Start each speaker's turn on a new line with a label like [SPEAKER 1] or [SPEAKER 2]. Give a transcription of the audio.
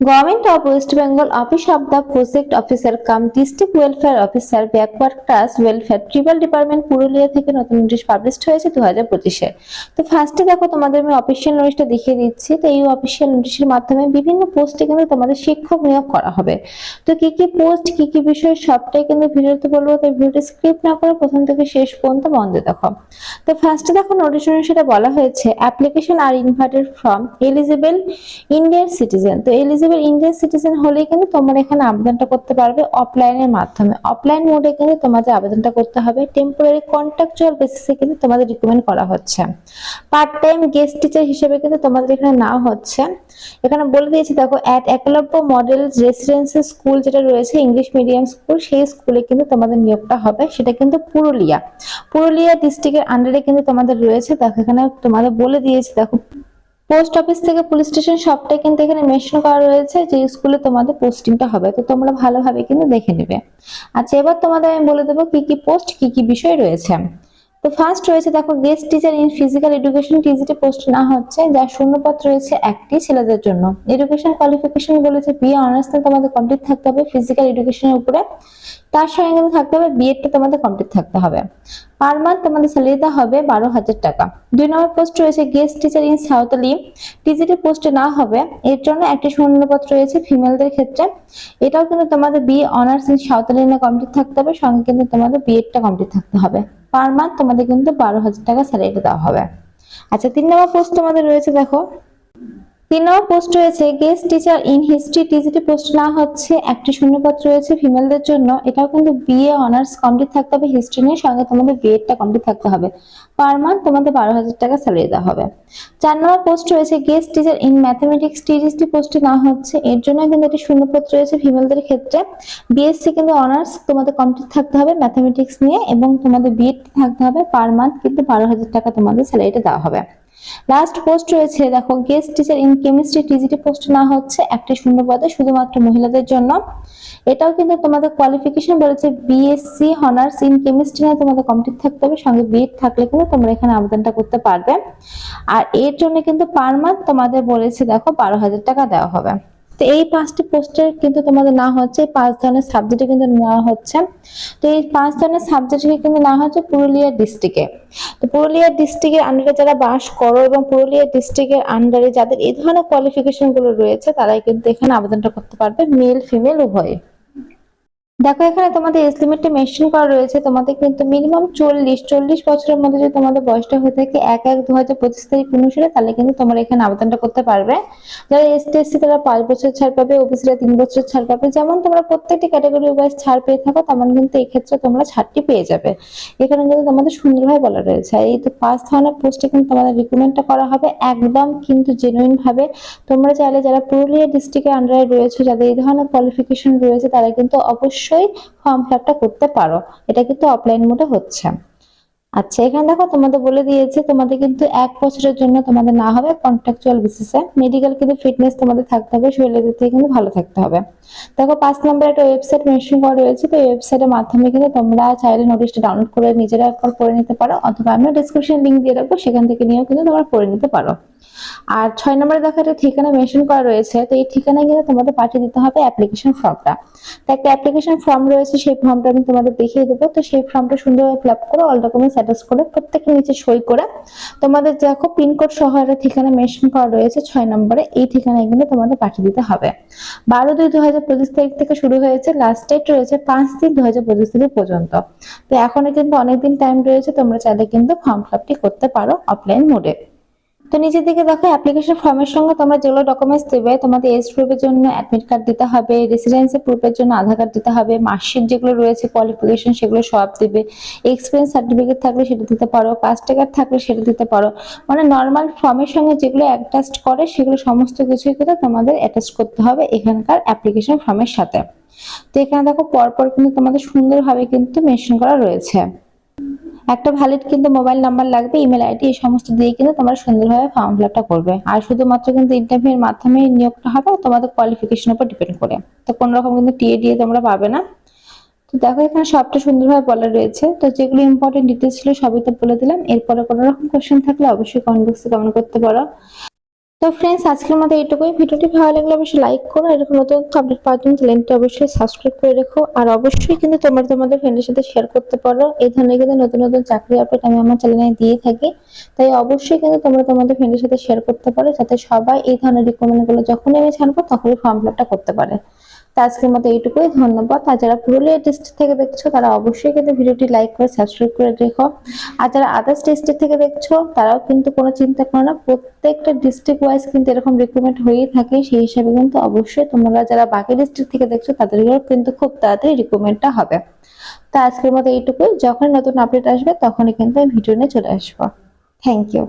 [SPEAKER 1] Government of West Bengal office of the project officer cum district welfare officer backward class welfare tribal department Purulia থেকে নতুন notice publish হয়েছে দু হাজার পঁচিশে। তো ফার্স্টে দেখো তোমাদের আমি অফিসিয়াল নোটিশটা দেখিয়ে দিচ্ছি। তো এই অফিসিয়াল নোটিশের মাধ্যমে বিভিন্ন পোস্টে কিন্তু তোমাদের শিক্ষক নিয়োগ করা হবে। তো কি কি পোস্ট কি কি বিষয় সবটাই কিন্তু ভিডিওতে বলব, তাই ভিডিওটি স্ক্রিপ্ট না করে প্রথম থেকে শেষ পর্যন্ত মন দিয়ে দেখো। তো ফার্স্টে দেখো নোটিশ সেটা বলা হয়েছে application are invited from eligible Indian citizen তো এলিজিবল ইন্ডিয়ান সিটিজেন হলেই কিন্তু তোমরা এখানে আবেদনটা করতে পারবে অফলাইনের মাধ্যমে। অফলাইন মোডে কিন্তু তোমাদের আবেদনটা করতে হবে। টেম্পোরারি কন্ট্রাকচুয়াল বেসিসে কিন্তু তোমাদের রিকমেন্ড করা হচ্ছে। পার্ট টাইম গেস্ট টিচার হিসেবে কিন্তু তোমাদের এখানে নাও হচ্ছে। এখানে বলে দিয়েছি, দেখো at Eklavya model residential school যেটা রয়েছে ইংলিশ মিডিয়াম স্কুল সেই স্কুলে কিন্তু তোমাদের নিয়োগটা হবে। সেটা কিন্তু পুরুলিয়া। পুরুলিয়া ডিস্ট্রিক্টের আন্ডারে কিন্তু তোমাদের রয়েছে। দেখো, এখানে তোমাদের বলে দিয়েছি, দেখো পোস্ট অফিস থেকে পুলিশ স্টেশন সবটাই কিন্তু এখানে মেশন করা রয়েছে যে স্কুলে তোমাদের পোস্টিংটা হবে। তো তোমরা ভালোভাবে কিন্তু দেখে নেবে। আচ্ছা এবার তোমাদের আমি বলে দেবো কি কি পোস্ট কি কি বিষয় রয়েছে। তো ফার্স্ট রয়েছে দেখো guest teacher in physical education TGT post না হচ্ছে, যার শূন্যপদ রয়েছে একটি ছেলেদের জন্য। এডুকেশন কোয়ালিফিকেশন বলেছে বিএ অনার্স তোমাদের কমপ্লিট থাকতে হবে ফিজিক্যাল এডুকেশনের উপরে। তার সঙ্গে কিন্তু থাকতে হবে বিএডটা তোমাদের কমপ্লিট থাকতে হবে। পার মান্থ তোমাদের স্যালারিটা হবে বারো হাজার টাকা। দুই নম্বর পোস্ট রয়েছে guest teacher in Santali. TGT পোস্টে না হবে, এর জন্য একটি শূন্যপদ রয়েছে ফিমেলদের ক্ষেত্রে। এটাও কিন্তু তোমাদের বিএ অনার্স ইন সাঁওতালি নিয়ে কমপ্লিট থাকতে হবে, সঙ্গে কিন্তু তোমাদের বিএডটা কমপ্লিট থাকতে হবে। পার মান্থ তোমাদের কিন্তু বারো হাজার টাকা স্যালারি দেওয়া হবে। আচ্ছা তিন নম্বর পোস্ট তোমাদের রয়েছে, দেখো। তিন নম্বর পোস্ট রয়েছে guest teacher in history TGT post না হচ্ছে, একটি শূন্যপদ রয়েছে ফিমেলদের জন্য, এটাও কিন্তু বিএ অনার্স কমপ্লিট থাকতে হবে হিস্ট্রি নিয়ে সঙ্গে তোমাদের বিএডটা কমপ্লিট থাকতে হবে। পার মান্থ তোমাদের বারো হাজার টাকা স্যালারি দেওয়া হবে। চার নম্বর পোস্ট রয়েছে guest teacher in mathematics TGT পোস্টে না হচ্ছে, এর জন্য কিন্তু একটি শূন্যপদ রয়েছে ফিমেলদের ক্ষেত্রে। বিএসসি কিন্তু অনার্স তোমাদের কমপ্লিট থাকতে হবে ম্যাথমেটিক্স নিয়ে, এবং তোমাদের বিএড থাকতে হবে পার মান্থ কিন্তু বারো হাজার টাকা তোমাদের স্যালারিটা দেওয়া হবে। লাস্ট পোস্ট রয়েছে, দেখো guest teacher in chemistry TGT post না হচ্ছে, একটি শূন্য পদে শুধুমাত্র মহিলাদের জন্য। এটাও কিন্তু তোমাদের কোয়ালিফিকেশন বলেছে বিএসসি অনার্স ইন কেমিস্ট্রি না তোমাদের কমপ্লিট থাকতে হবে, সঙ্গে বিএড থাকলে কিন্তু তোমরা এখানে আবেদনটা করতে পারবে। আর এর জন্য কিন্তু পার মান্থ তোমাদের বলেছে, দেখো, বারো হাজার টাকা দেওয়া হবে। তো এই পাঁচটি পোস্টের কিন্তু তোমাদের না হচ্ছে, এই পাঁচ ধরনের সাবজেক্টে কিন্তু নেওয়া হচ্ছে। তো এই পাঁচ ধরনের সাবজেক্টে কিন্তু না হচ্ছে পুরুলিয়া ডিস্ট্রিক্টে তো পুরুলিয়া ডিস্ট্রিক্টের আন্ডারে যারা বাস করো এবং পুরুলিয়া ডিস্ট্রিক্টের আন্ডারে যাদের এই ধরনের কোয়ালিফিকেশনগুলো রয়েছে, তারাই কিন্তু এখানে আবেদনটা করতে পারবে মেল ফিমেল উভয়ে। দেখো, এখানে তোমাদের এজ লিমিটটা মেনশন করা রয়েছে। তোমাদের কিন্তু মিনিমাম চল্লিশ চল্লিশ বছরের মধ্যে যদি তোমাদের বয়সটা হয়ে থাকে এক এক দু হাজার পঁচিশ তারিখ অনুসারে, তাহলে কিন্তু তোমরা এখানে আবেদনটা করতে পারবে। যারা এসটি এসসি তারা পাঁচ বছর ছাড় পাবে ওবিসিরা তিন বছর ছাড় পাবে। যেমন তোমরা প্রত্যেকটি ক্যাটাগরি ওয়াইজ ছাড় পেয়ে থাকো, তেমন কিন্তু এই ক্ষেত্রে তোমরা ছাড়টি পেয়ে যাবে। এখানে কিন্তু তোমাদের সুন্দরভাবে বলা রয়েছে। এই তো পাঁচ ধরনের পোস্টে কিন্তু তোমাদের রিক্রুটমেন্টটা করা হবে। একদম কিন্তু জেনুইন ভাবে তোমরা চাইলে যারা পুরুলিয়া ডিস্ট্রিক্টের আন্ডারে রয়েছে, যাদের এই ধরনের কোয়ালিফিকেশন রয়েছে, তারা কিন্তু অবশ্যই ফর্ম ফিল করতে পারো। এটা কিন্তু অফলাইন মোডে হচ্ছে। আচ্ছা এখানে দেখো তোমাদের বলে দিয়েছে তোমাদের কিন্তু এক বছরের জন্য তোমাদের না হবে কন্ট্রাকচুয়াল বেসিসে মেডিকেল কিন্তু ফিটনেস তোমাদের থাকতে হবে, শরীরের দিক থেকে কিন্তু ভালো থাকতে হবে। দেখো পাঁচ নম্বরে একটা ওয়েবসাইট মেনশন করা রয়েছে, তো এই ওয়েবসাইটের মাধ্যমে কিন্তু তোমরা চাইলে নোটিশটা ডাউনলোড করে নিজেরা একবার পড়ে নিতে পারো, অথবা আমি ডিসক্রিপশন লিংক দিয়ে রাখব, সেখান থেকে নিয়েও কিন্তু তোমরা পড়ে নিতে পারো। আর ছয় নম্বরে দেখো একটা ঠিকানা মেনশন করা রয়েছে, তো এই ঠিকানায় কিন্তু তোমাদের পাঠিয়ে দিতে হবে অ্যাপ্লিকেশন ফর্মটা তো একটা অ্যাপ্লিকেশন ফর্ম রয়েছে, সেই ফর্মটা আমি তোমাদের দেখিয়ে দেবো, তো সেই ফর্মটা সুন্দরভাবে ফিল আপ করে অল ডকুমেন্টস অ্যাটাচ করে প্রত্যেকের নিচে সই করে। তোমাদের দেখো পিনকোড সহ ঠিকানা মেনশন করা রয়েছে, ছয় নম্বরে। এই ঠিকানায় কিন্তু তোমাদের পাঠিয়ে দিতে হবে। বারো দুই দু হাজার পঁচিশ তারিখ থেকে শুরু হয়েছে। লাস্ট ডেট রয়েছে পাঁচ তিন দু হাজার পঁচিশ তারিখ পর্যন্ত। তো এখনও কিন্তু অনেকদিন টাইম রয়েছে, তোমরা চাইলে কিন্তু ফর্ম ফিল করতে পারো অফলাইন মোডে তো নিচের দিকে দেখো অ্যাপ্লিকেশন ফর্মের সঙ্গে তোমরা যেগুলো ডকুমেন্টস দেবে, তোমাদের এজ প্রুফের জন্য অ্যাডমিট কার্ড দিতে হবে রেসিডেন্সি প্রুফের জন্য আধার কার্ড দিতে হবে মার্কশিট যেগুলো রয়েছে কোয়ালিফিকেশন সেগুলো সব দিবে এক্সপিরিয়েন্স সার্টিফিকেট থাকলে সেটা দিতে পারো কাস্ট কার্ড থাকলে সেটা দিতে পারো। মানে নর্মাল ফর্মের সঙ্গে যেগুলো অ্যাটাচ করে, সেগুলো সমস্ত কিছুই কিন্তু তোমাদের অ্যাটাচ করতে হবে এখানকার অ্যাপ্লিকেশন ফর্মের সাথে। তো এখানে দেখো পরপর কিন্তু তোমাদের সুন্দরভাবে কিন্তু মেনশন করা রয়েছে। একটা ভ্যালিড কিন্তু মোবাইল নাম্বার লাগবে ইমেল আইডি এই সমস্ত দিয়ে কিন্তু তোমরা সুন্দরভাবে ফর্ম ফিল করবে। আর শুধুমাত্র কিন্তু ইন্টারভিউর মাধ্যমে নিয়োগটা হবে, তোমাদের কোয়ালিফিকেশন উপর ডিপেন্ড করে। তো কোনো রকম কিন্তু টিএ দিয়ে তোমরা পাবে না। তো দেখো, এখানে সবটা সুন্দরভাবে বলা রয়েছে। তো যেগুলো ইম্পর্টেন্ট ডিটেলস ছিল সবই তো বলে দিলাম। এরপরে কোনো রকম কোয়েশ্চেন থাকলে অবশ্যই কমেন্ট বক্সে কমেন্ট করতে পারো। তো ফ্রেন্ডস আজকের মতো এইটুকুই। ভিডিওটি ভালো লাগলে অবশ্যই লাইক করো এরকম নতুন আপডেট পাওয়ার জন্য চ্যানেলটি অবশ্যই সাবস্ক্রাইব করে রেখো। আর অবশ্যই কিন্তু তোমরা তোমাদের ফ্রেন্ডের সাথে শেয়ার করতে পারো। এই ধরনের কিন্তু নতুন নতুন চাকরি আপডেট আমি আমার চ্যানেলে দিয়ে থাকি। তাই অবশ্যই কিন্তু তোমরা তোমাদের ফ্রেন্ডের সাথে শেয়ার করতে পারো, যাতে সবাই এই ধরনের রিকমেন্ডগুলো যখনই আমি ছাড়বো, তখনই ফর্ম ফিল করতে পারে। তো আজকের মতো এইটুকুই, ধন্যবাদ। আর যারা পুরুলিয়া ডিস্ট্রিক্ট থেকে দেখছ, তারা অবশ্যই কিন্তু ভিডিওটি লাইক করে সাবস্ক্রাইব করে রেখো। আর যারা আদার্স ডিস্ট্রিক্ট থেকে দেখছ, তারাও কিন্তু কোনো চিন্তা করো না, প্রত্যেকটা ডিস্ট্রিক্ট ওয়াইজ কিন্তু এরকম রিক্রুটমেন্ট হয়েই থাকে। সেই হিসাবে কিন্তু অবশ্যই তোমরা যারা বাকি ডিস্ট্রিক্ট থেকে দেখছ, তাদেরকেও কিন্তু খুব তাড়াতাড়ি রিক্রুটমেন্টটা হবে। তো আজকের মতো এইটুকুই। যখন নতুন আপডেট আসবে, তখনই কিন্তু আমি ভিডিও নিয়ে চলে আসব। Thank you